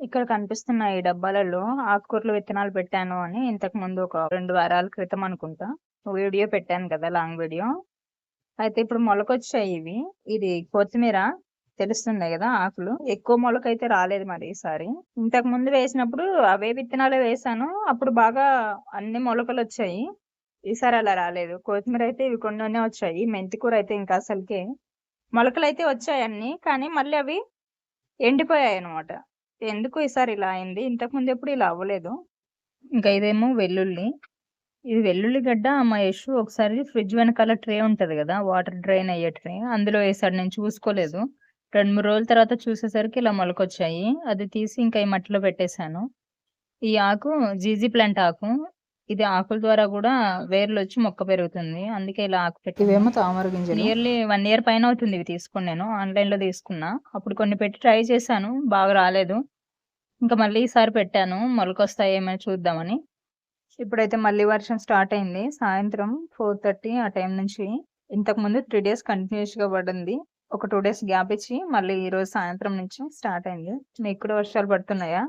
ఇక్కడ కనిపిస్తున్న ఈ డబ్బాలలో. ఆకుకూరలు విత్తనాలు పెట్టాను అని ఇంతకు ముందు ఒక రెండు వారాల క్రితం అనుకుంటా. వీడియో పెట్టాను కదా లాంగ్ వీడియో. అయితే ఇప్పుడు మొలకొచ్చాయి ఇవి. ఇది కొత్తిమీర తెలుస్తున్నాయి కదా ఆకులు. ఎక్కువ మొలక అయితే రాలేదు మరి ఈసారి. ఇంతకు ముందు వేసినప్పుడు అవే విత్తనాలు వేసాను. అప్పుడు బాగా అన్ని మొలకలు వచ్చాయి. ఈసారి అలా రాలేదు. కొత్తిమీర అయితే ఇవి కొన్ని వచ్చాయి. మెంతి కూర అయితే ఇంకా అసలుకే. మొలకలు అయితే వచ్చాయి అన్ని కానీ మళ్ళీ అవి ఎండిపోయాయి అనమాట ఎందుకు ఈసారి ఇలా అయింది. ఇంతకు ముందు ఎప్పుడు ఇలా అవ్వలేదు. ఇంకా ఇదేమో వెల్లుల్లి. ఇది వెల్లుల్లి గడ్డ మా యశు ఒకసారి ఫ్రిడ్జ్ వెనకాల ట్రే ఉంటది కదా వాటర్ డ్రైన్ అయ్యే ట్రే అందులో వేసాడు నేను చూసుకోలేదు. రెండు మూడు రోజుల తర్వాత చూసేసరికి ఇలా మొలకొచ్చాయి. అది తీసి ఇంకా ఈ మట్టిలో పెట్టేశాను. ఈ ఆకు జీజీ ప్లాంట్ ఆకు ఇది ఆకుల ద్వారా కూడా వేర్లు వచ్చి మొక్క పెరుగుతుంది. అందుకే ఇలా ఆకు పెట్టి ఇవేమో తామర గింజలు. నియర్లీ వన్ ఇయర్ పైన అవుతుంది ఇవి తీసుకుని నేను. ఆన్లైన్లో తీసుకున్నా. అప్పుడు కొన్ని పెట్టి ట్రై చేశాను. బాగా రాలేదు. ఇంకా మళ్ళీ ఈసారి పెట్టాను. మొలకొస్తాయి ఏమైనా చూద్దామని. ఇప్పుడైతే మళ్ళీ వర్షం స్టార్ట్ అయింది. సాయంత్రం ఫోర్ థర్టీ ఆ టైం నుంచి ఇంతకు ముందు త్రీ డేస్ కంటిన్యూస్గా పడింది. ఒక టూ డేస్ గ్యాప్ ఇచ్చి మళ్ళీ ఈ రోజు సాయంత్రం నుంచి స్టార్ట్ అయింది. మీకు కూడా వర్షాలు పడుతున్నాయా?